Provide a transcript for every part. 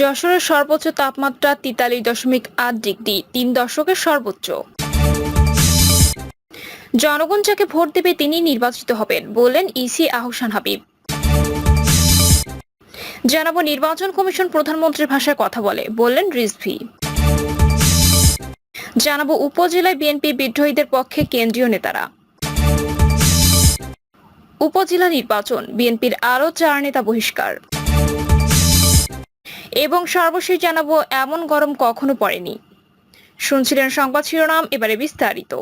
যশোরের সর্বোচ্চ তাপমাত্রা তিতালিশ দশমিক আট ডিগ্রি, তিন দশকের সর্বোচ্চ। জনগণ যাকে ভোট দেবে তিনি নির্বাচিত হবেন বললেন ইসি আহসান হাবিব। জানাব, নির্বাচন কমিশন প্রধানমন্ত্রীর ভাষায় কথা বলে, বললেন রিজভি। জানাব, উপজেলায় বিএনপি বিদ্রোহীদের পক্ষে কেন্দ্রীয় নেতারা। উপজেলা নির্বাচন, বিএনপির আরও চার নেতা বহিষ্কার। এবং সর্বশেষ জানাব, এমন গরম কখনো পড়েনি। শুনছিলেন সংবাদ শিরোনাম, এবারে বিস্তারিত।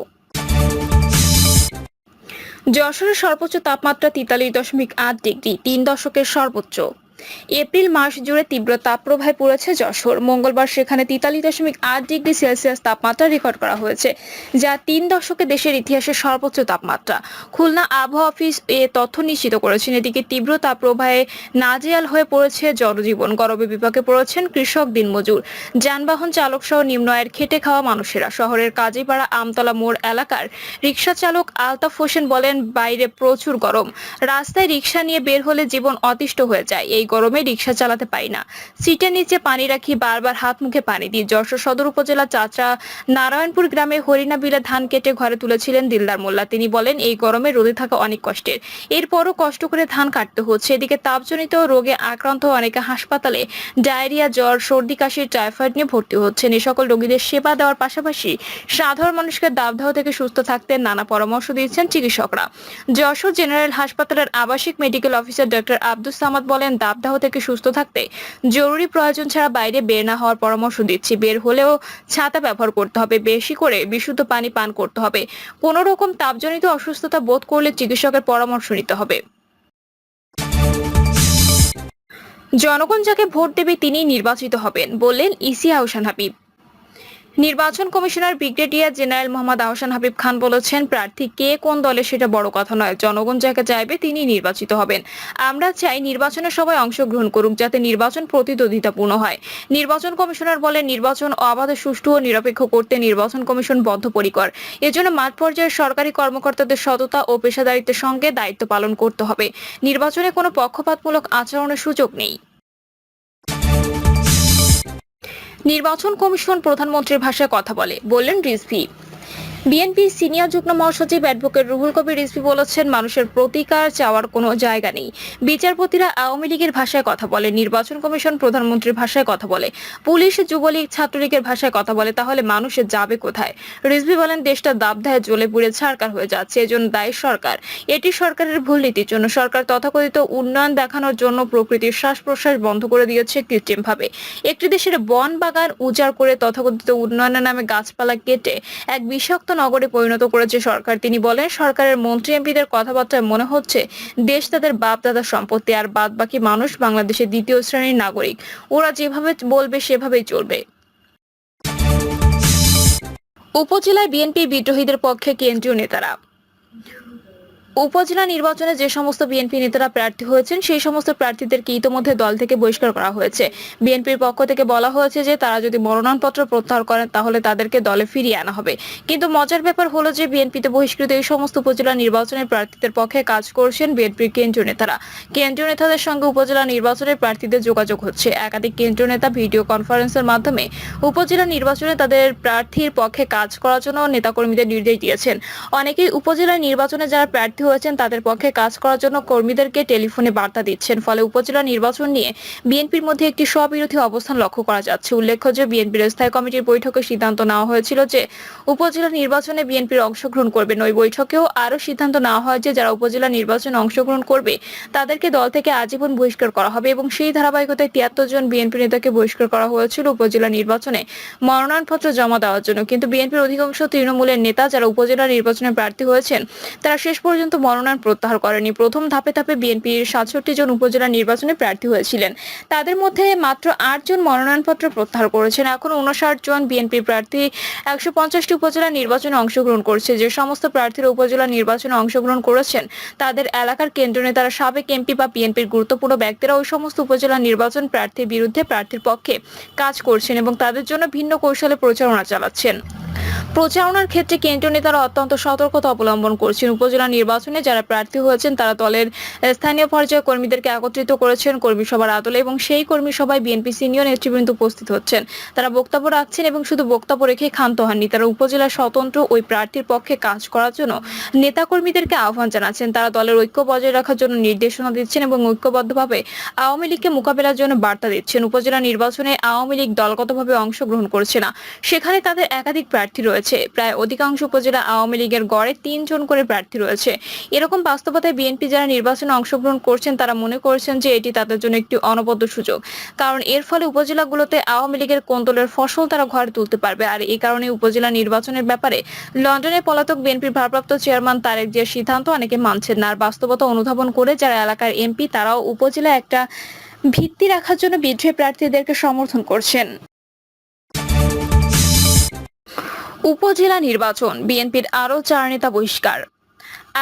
যশোরের সর্বোচ্চ তাপমাত্রা তেতাল্লিশ দশমিক আট ডিগ্রি, তিন দশকের সর্বোচ্চ। এপ্রিল মাস জুড়ে তীব্র তাপপ্রবাহে পড়েছে যশোর। মঙ্গলবার সেখানে তিতালিশ দশমিক আট ডিগ্রি সেলসিয়াস তাপমাত্রা রেকর্ড করা হয়েছে, যা তিন দশকে দেশের ইতিহাসে সর্বোচ্চ তাপমাত্রা। খুলনা আবহাওয়া অফিস এ তথ্য নিশ্চিত করেছেন, এদিকে তীব্র তাপপ্রবাহে নাজেয়াল হয়ে পড়েছে জনজীবন। গরমে বিপাকে পড়েছেন কৃষক দিনমজুর। যানবাহন চালক সহ নিম্ন আয়ের খেটে খাওয়া মানুষেরা। শহরের কাজীপাড়া আমতলা মোড় এলাকার রিক্সা চালক আলতাফ হোসেন বলেন, বাইরে প্রচুর গরম। রাস্তায় রিক্সা নিয়ে বের হলে জীবন অতিষ্ঠ হয়ে যায়। এই গরমে রিক্সা চালাতে পারি না। সিটের নিচে পানি রাখি, বারবার হাত মুখে পানি দিই। যশোর সদর উপজেলা চাচা নারায়ণপুর গ্রামে হরিণা বিলে ধান কেটে ঘরে তুলেছিলেন দিলদার মোল্লা। তিনি বলেন, এই গরমে রোদে থাকা অনেক কষ্টের। এরপরও কষ্ট করে ধান কাটতে হচ্ছে। এদিকে তাপজনিত রোগে আক্রান্ত অনেকে হাসপাতালে ডায়রিয়া, জ্বর, সর্দি, কাশির টাইফয়েড নিয়ে ভর্তি হচ্ছেন। এই সকল রোগীদের সেবা দেওয়ার পাশাপাশি সাধারণ মানুষকে দাবদাহ থেকে সুস্থ থাকতে নানা পরামর্শ দিয়েছেন চিকিৎসকরা। যশোর জেনারেল হাসপাতালের আবাসিক medical officer doctor Abdus Samad বলেন দাবদাহ থেকে সুস্থ থাকতে জরুরি প্রয়োজন ছাড়া বাইরে বের না হওয়ার পরামর্শ দিচ্ছি। বের হলেও ছাতা ব্যবহার করতে হবে, বেশি করে বিশুদ্ধ পানি পান করতে হবে। কোনো রকম তাপজনিত অসুস্থতা বোধ করলে চিকিৎসকের পরামর্শ নিতে হবে। জনগণ যাকে ভোট দেবে তিনি নির্বাচিত হবেন, বললেন ইসি আহসান হাবিব। নির্বাচন commissioner brigadier general Mohammad Ahsan Habib Khan বলেছেন, প্রার্থী কে কোন দলে সেটা বড় কথা নয়। জনগণ যাকে চাইবে তিনি নির্বাচিত হবেন। আমরা চাই নির্বাচনের সবাই অংশগ্রহণ করুক যাতে নির্বাচন প্রতিদ্বন্দ্বিতাপূর্ণ হয়। নির্বাচন কমিশনার বলেন, নির্বাচন অবাধ, সুষ্ঠু ও নিরপেক্ষ করতে নির্বাচন কমিশন বদ্ধপরিকর। এজন্য মাঠ পর্যায়ের সরকারি কর্মকর্তাদের সততা ও পেশাদারিত্বের সঙ্গে দায়িত্ব পালন করতে হবে। নির্বাচনে কোনো পক্ষপাতমূলক আচরণের সুযোগ নেই। নির্বাচন কমিশন প্রধানমন্ত্রীর ভাষায় কথা বলে বললেন রিজভি। বিএনপির সিনিয়র যুগ্ম মহাসচিব অ্যাডভোকেট রুহুল কবির রিজভি বলেছেন, মানুষের প্রতিকার চাওয়ার কোনো জায়গা নেই। বিচারপতিরা আওয়ামী লীগের ভাষায় কথা বলে, নির্বাচন কমিশন প্রধানমন্ত্রীর ভাষায় কথা বলে, পুলিশ, যুবলীগ, ছাত্রলীগের ভাষায় কথা বলে, তাহলে মানুষে যাবে কোথায়? রিজভি বলেন, দেশটা দাবদাহে জ্বলে পুড়ে ছাড়কার হয়ে যাচ্ছে এজন্য দায়ী সরকার। এটি সরকারের ভুল নীতির জন্য। সরকার তথাকথিত উন্নয়ন দেখানোর জন্য প্রকৃতির শ্বাস প্রশ্বাস বন্ধ করে দিয়েছে কৃত্রিমভাবে। একটি দেশের বন বাগান উজাড় করে তথাকথিত উন্নয়নের নামে গাছপালা কেটে এক বিষাক্ত নগরে পরিণত করেছে সরকার। তিনি বলেন, সরকারের মন্ত্রী এমপিদের কথাবার্তায় মনে হচ্ছে, দেশ তাদের বাপ দাদার সম্পত্তি, আর বাদ বাকি মানুষ বাংলাদেশের দ্বিতীয় শ্রেণির নাগরিক। ওরা যেভাবে বলবে, সেভাবেই চলবে। উপজেলায় বিএনপি বিদ্রোহীদের পক্ষে কেন্দ্রীয় নেতারা। উপজেলা নির্বাচনে যে সমস্ত বিএনপি নেতারা প্রার্থী হয়েছেন, সেই সমস্ত প্রার্থীদেরকে ইতোমধ্যে দল থেকে বহিষ্কার করা হয়েছে। বিএনপির পক্ষ থেকে বলা হয়েছে যে, তারা যদি মনোনয়নপত্র প্রত্যাহার করেন, তাহলে তাদেরকে দলে ফিরিয়ে আনা হবে। কিন্তু মজার ব্যাপার হলো যে, বিএনপিতে বহিষ্কৃত এই সমস্ত উপজেলা নির্বাচনের প্রার্থীদের পক্ষে কাজ করছেন বিএনপির কেন্দ্রীয় নেতারা। কেন্দ্রীয় নেতাদের সঙ্গে উপজেলা নির্বাচনের প্রার্থীদের যোগাযোগ হচ্ছে। একাধিক কেন্দ্রীয় নেতা ভিডিও কনফারেন্সের মাধ্যমে উপজেলা নির্বাচনে তাদের প্রার্থীর পক্ষে কাজ করার জন্য নেতাকর্মীদের নির্দেশ দিয়েছেন। অনেকেই উপজেলা নির্বাচনে যারা প্রার্থী হয়েছেন, তাদের পক্ষে কাজ করার জন্য কর্মীদেরকে টেলিফোনে বার্তা দিচ্ছেন। ফলে উপজেলা নির্বাচন নিয়ে বিএনপির মধ্যে একটি স্ববিরোধী অবস্থান লক্ষ্য করা যাচ্ছে। উল্লেখ্য যে, বিএনপির স্থায়ী কমিটির বৈঠকে সিদ্ধান্ত নেওয়া হয়েছিল যে, উপজেলা নির্বাচনে বিএনপির অংশগ্রহণ করবেন। ওই বৈঠকেও আরও সিদ্ধান্ত নেওয়া হয় যে, যারা উপজেলা নির্বাচনে অংশগ্রহণ করবে, তাদেরকে দল থেকে আজীবন বহিষ্কার করা হবে এবং সেই ধারাবাহিকতায় তিয়াত্তর জন বিএনপি নেতাকে বহিষ্কার করা হয়েছিল উপজেলা নির্বাচনে মনোনয়নপত্র জমা দেওয়ার জন্য। কিন্তু বিএনপির অধিকাংশ তৃণমূলের নেতা, যারা উপজেলা নির্বাচনে প্রার্থী হয়েছেন, তারা শেষ পর্যন্ত মনোনয়ন প্রত্যাহার করেনি। প্রথম ধাপে ধাপে বিএনপির সাতষট্টি জন উপজেলা নির্বাচনে প্রার্থী হয়েছিলেন। তাদের মধ্যে মাত্র আট জন মনোনয়নপত্র প্রত্যাহার করেছেন। এখন উনষাট জন বিএনপি প্রার্থী একশো পঞ্চাশটি উপজেলা নির্বাচনে অংশগ্রহণ করছে। যে সমস্ত প্রার্থীরা উপজেলা নির্বাচনে অংশগ্রহণ করেছেন, তাদের এলাকার কেন্দ্র নেতারা সাবেক এমপি বা বিএনপির গুরুত্বপূর্ণ ব্যক্তিরা ওই সমস্ত উপজেলা নির্বাচন প্রার্থীর বিরুদ্ধে প্রার্থীর পক্ষে কাজ করছেন এবং তাদের জন্য ভিন্ন কৌশলে প্রচারণা চালাচ্ছেন। প্রচারণার ক্ষেত্রে কেন্দ্রীয় নেতারা অত্যন্ত সতর্কতা অবলম্বন করছেন। উপজেলা নির্বাচন নির্বাচনে যারা প্রার্থী হয়েছেন, তারা দলের স্থানীয় পর্যায়ে কর্মীদেরকে একত্রিত করেছেন কর্মী সভার আদলে এবং সেই কর্মী সভায় বিএনপি সিনিয়র নেতৃবৃন্দ উপস্থিত হচ্ছেন। তারা বক্তব্য রাখছেন এবং শুধু বক্তব্য রেখে ক্ষান্ত হননি, তারা উপজেলা স্বতন্ত্র ওই প্রার্থীর পক্ষে কাজ করার জন্য নেতাকর্মীদেরকে আহ্বান জানাচ্ছেন। তারা দলের ঐক্য বজায় রাখার জন্য নির্দেশনা দিচ্ছেন এবং ঐক্যবদ্ধভাবে আওয়ামী লীগকে মোকাবেলার জন্য বার্তা দিচ্ছেন। উপজেলা নির্বাচনে আওয়ামী লীগ দলগতভাবে অংশগ্রহণ করছে না, সেখানে তাদের একাধিক প্রার্থী রয়েছে। প্রায় অধিকাংশ উপজেলা আওয়ামী লীগের গড়ে তিনজন করে প্রার্থী রয়েছে। এরকম বাস্তবতায় বিএনপি যারা নির্বাচনে অংশগ্রহণ করছেন, তারা মনে করছেন যে এটি তাদের জন্য একটি অনবদ্য সুযোগ। কারণ এর ফলে উপজেলাগুলোতে আওয়ামী লীগের কোন্দলের ফসল তারা ঘরে তুলতে পারবে। আর এই কারণে উপজেলা নির্বাচনের ব্যাপারে লন্ডনে পলাতক বিএনপির ভারপ্রাপ্ত চেয়ারম্যান তারেক জিয়ার সিদ্ধান্ত অনেকে মানছেন না। আর বাস্তবতা অনুধাবন করে যারা এলাকার এমপি তারাও উপজেলা একটা ভিত্তি রাখার জন্য বিদ্রোহী প্রার্থীদেরকে সমর্থন করছেন। উপজেলা নির্বাচন বিএনপির আরও চার নেতা বহিষ্কার।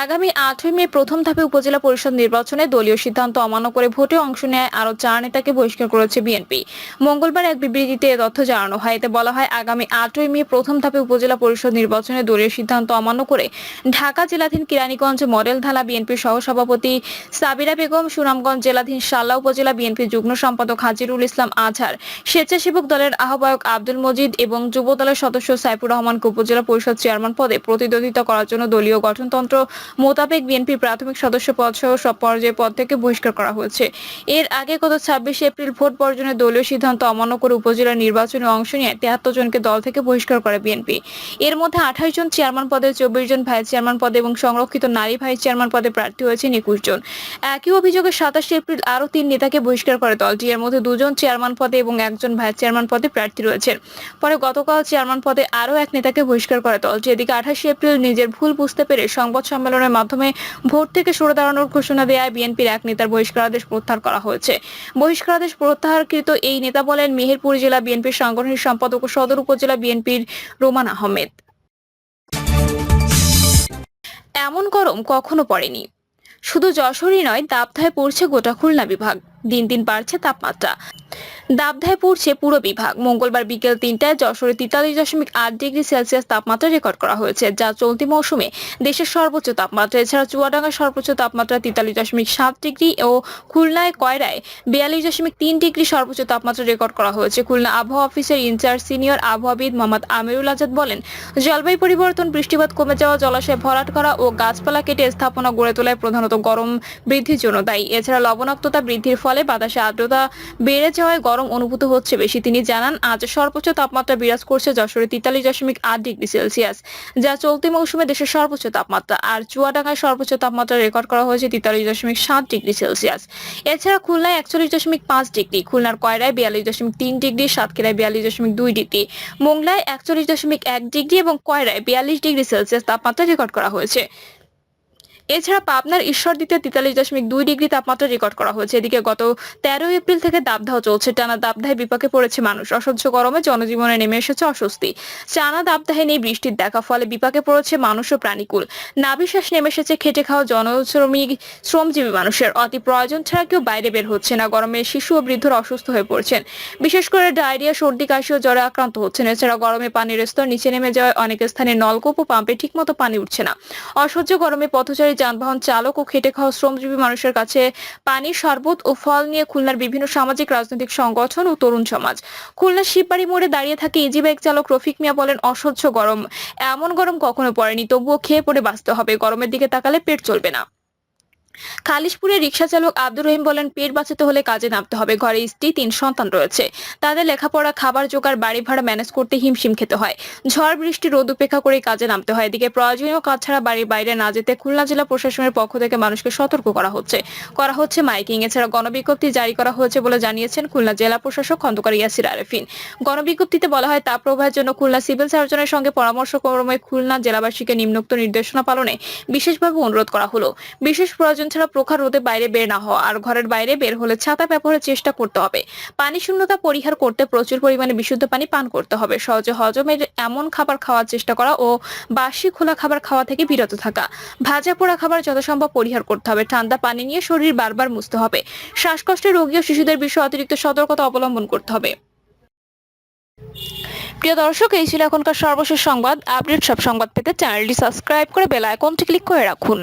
আগামী আটই মে প্রথম ধাপে উপজেলা পরিষদ নির্বাচনে দলীয় সিদ্ধান্ত অমান্য করে ভোটে অংশ নেয় আরও চার নেতাকে বহিষ্কার করেছে বিএনপি। মঙ্গলবার এক বিবৃতিতে এ তথ্য জানানো হয়। এতে বলা হয়, আগামী আটই মে প্রথম ধাপে উপজেলা পরিষদ নির্বাচনে দলীয় সিদ্ধান্ত অমান্য করে ঢাকা জেলাধীন কিরানীগঞ্জ মডেল ধালা বিএনপির সহসভাপতি সাবিরা বেগম, সুনামগঞ্জ জেলাধীন শাল্লা উপজেলা বিএনপির যুগ্ম সম্পাদক হাজিরুল ইসলাম আজহার, স্বেচ্ছাসেবক দলের আহ্বায়ক আব্দুল মজিদ এবং যুব দলের সদস্য সাইফুর রহমানকে উপজেলা পরিষদ চেয়ারম্যান পদে প্রতিদ্বন্দ্বিতা করার জন্য দলীয় গঠনতন্ত্র মোতাবেক বিএনপির প্রাথমিক সদস্য পদ সহ সব পর্যায়ে পদ থেকে বহিষ্কার করা হয়েছে। এর আগে গত ছাব্বিশে এপ্রিল ভোট বর্জনের দলীয় সিদ্ধান্ত অমান্য করে উপজেলা নির্বাচনে অংশ নিয়ে তেহাত্তর জনকে দল থেকে বহিষ্কার করে বিএনপি। এর মধ্যে আঠাশ জন চেয়ারম্যান পদে, চব্বিশ জন ভাইস চেয়ারম্যান পদে এবং সংরক্ষিত নারী ভাইস চেয়ারম্যান পদে প্রার্থী হয়েছেন একুশ জন। একই অভিযোগে সাতাশে এপ্রিল আরও তিন নেতাকে বহিষ্কার করে দলটি। এর মধ্যে দুজন চেয়ারম্যান পদে এবং একজন ভাইস চেয়ারম্যান পদে প্রার্থী রয়েছেন। পরে গতকাল চেয়ারম্যান পদে আরও এক নেতাকে বহিষ্কার করে দলটি। এদিকে আঠাশে এপ্রিল নিজের ভুল বুঝতে পেরে সংবাদ সম্মেলনের মাধ্যমে ভোট থেকে সরে দাঁড়ানোর ঘোষণা দেয় বিএনপির এক নেতার বহিষ্কারাদেশ প্রত্যাহার করা হয়েছে। বহিষ্কারাদেশ প্রত্যাহারকৃত এই নেতা বলেন মেহেরপুর জেলা বিএনপির সাংগঠনিক সম্পাদক ও সদর উপজেলা বিএনপির রোমান আহমেদ। এমন গরম কখনো পড়েনি। শুধু যশোরই নয় দাবধায় পড়ছে গোটা খুলনা বিভাগ। দিন দিন বাড়ছে তাপমাত্রা। দাবধায় পড়ছে পুরো বিভাগ। মঙ্গলবার বিকেল তিনটায় যশোরে তেতাল্লিশ দশমিক আট ডিগ্রি সেলসিয়াস তাপমাত্রা রেকর্ড করা হয়েছে, যা চলতি মৌসুমে দেশের সর্বোচ্চ তাপমাত্রা। এছাড়া চুয়াডাঙ্গার সর্বোচ্চ তাপমাত্রা তেতাল্লিশ দশমিক সাত ডিগ্রি ও খুলনায় কয়রায় বিয়াল্লিশ দশমিক তিন ডিগ্রি সর্বোচ্চ তাপমাত্রা রেকর্ড করা হয়েছে। খুলনা আবহাওয়া অফিসের ইনচার্জ সিনিয়র আবহাওয়াবিদ মোহাম্মদ আমিরুল আজাদ বলেন, জলবায়ু পরিবর্তন, বৃষ্টিপাত কমে যাওয়া, জলাশয় ভরাট করা ও গাছপালা কেটে স্থাপনা গড়ে তোলায় প্রধানত গরম বৃদ্ধির জন্য দায়ী। এছাড়া লবণাক্ততা বৃদ্ধির ফলে বাতাসে আর্দ্রতা বেড়ে যাওয়ায় গরম অনুভূত হচ্ছে বেশি। তিনি জানান, আজ সর্বোচ্চ তাপমাত্রা বিরাজ করছে যশোরে তেতাল্লিশ দশমিক আট ডিগ্রি সেলসিয়াস, যা চলতি মৌসুমে দেশের সর্বোচ্চ তাপমাত্রা। আর চুয়াডাঙ্গায় সর্বোচ্চ তাপমাত্রা রেকর্ড করা হয়েছে তেতাল্লিশ দশমিক সাত ডিগ্রি সেলসিয়াস। এছাড়া খুলনায় একচল্লিশ দশমিক পাঁচ ডিগ্রি, খুলনার কয়রায় বিয়াল্লিশ দশমিক তিন ডিগ্রি, সাতক্ষীরায় বিয়াল্লিশ দশমিক দুই ডিগ্রি, মোংলায় একচল্লিশ দশমিক এক ডিগ্রি এবং কয়রায় বিয়াল্লিশ ডিগ্রি সেলসিয়াস তাপমাত্রা রেকর্ড করা হয়েছে। এছাড়া পাবনার ঈশ্বরদীতে তেতাল্লিশ দশমিক দুই ডিগ্রি তাপমাত্রা রেকর্ড করা হয়েছে। এদিকে গত তেরো এপ্রিল থেকে দাবদাহ চলছে। টানা দাবদাহে বিপাকে পড়েছে মানুষ। অসহ্য গরমে জনজীবনে নেমে এসেছে অস্বস্তি। টানা দাবদাহে নেই বৃষ্টির দেখা, ফলে বিপাকে পড়েছে মানুষ ও প্রাণীকুল। নাবিশ্বাস নেমে এসেছে খেটে খাওয়া জনশ্রমিক শ্রমজীবী মানুষের। অতি প্রয়োজন ছাড়া কেউ বাইরে বের হচ্ছে না। গরমে শিশু ও বৃদ্ধরা অসুস্থ হয়ে পড়ছেন। বিশেষ করে ডায়রিয়া, সর্দি, কাশি ও জ্বরে আক্রান্ত হচ্ছেন। এছাড়া গরমে পানির স্তর নিচে নেমে যাওয়ায় অনেক স্থানে নলকূপ ও পাম্পে ঠিকমতো পানি উঠছে না। অসহ্য গরমে পথচারী যানবাহন চালক ও খেটে খাওয়া শ্রমজীবী মানুষের কাছে পানি, শরবত ও ফল নিয়ে খুলনার বিভিন্ন সামাজিক, রাজনৈতিক সংগঠন ও তরুণ সমাজ। খুলনার শিববাড়ি মোড়ে দাঁড়িয়ে থাকে ইজি বাইক চালক রফিক মিয়া বলেন, অসহ্য গরম। এমন গরম কখনো পড়েনি, তবুও খেয়ে পড়ে বাঁচতে হবে। গরমের দিকে তাকালে পেট চলবে না। খালিশপুরের রিক্সা চালক আব্দুর রহিম বলেন, পেট বাঁচাতে হলে কাজে নামতে হবে। ঘরে স্ত্রী, তিন সন্তান রয়েছে। তাদের লেখাপড়া, খাবার জোগাড়, বাড়ি ভাড়া ম্যানেজ করতে হিমশিম খেতে হয়। ঝড়, বৃষ্টি, রোদ উপেক্ষা করে কাজে নামতে হয়। এদিকে প্রয়োজনীয় কাজ ছাড়া বাড়ির বাইরে না যেতে খুলনা জেলা প্রশাসনের পক্ষ থেকে মানুষকে সতর্ক করা হচ্ছে। করা হচ্ছে মাইকিং। এছাড়া গণবিজ্ঞপ্তি জারি করা হয়েছে বলে জানিয়েছেন খুলনা জেলা প্রশাসক খন্দকার ইয়াসির আরেফিন। গণবিজ্ঞপ্তিতে বলা হয় তাপ প্রবাহের জন্য খুলনা সিভিল সার্জনের সঙ্গে পরামর্শ ক্রমে খুলনা জেলাবাসীকে নিম্নোক্ত নির্দেশনা পালনে বিশেষভাবে অনুরোধ করা হলো। বিশেষ প্রয়োজন ছাড়া প্রখর রোদে বাইরে বের না হওয়া আর ঘরের বাইরে বের হলে ছাতা ব্যবহারের চেষ্টা করতে হবে। পানি শূন্যতা পরিহার করতে প্রচুর পরিমাণে বিশুদ্ধ পানি পান করতে হবে। সহজে হজমের এমন খাবার খাওয়ার চেষ্টা করা ও বাসি খোলা খাবার খাওয়া থেকে বিরত থাকা। ভাজা পোড়া খাবার যথাসম্ভব পরিহার করতে হবে। ঠান্ডা পানি নিয়ে শরীর বারবার মুছতে হবে। শ্বাসকষ্টের রোগী ও শিশুদের বিষয়ে অতিরিক্ত সতর্কতা অবলম্বন করতে হবে। প্রিয় দর্শক, এই ছিল এখনকার সর্বশেষ সংবাদ। আপডেট সব সংবাদ পেতে চ্যানেলটি সাবস্ক্রাইব করে বেল আইকনটি ক্লিক করে রাখুন।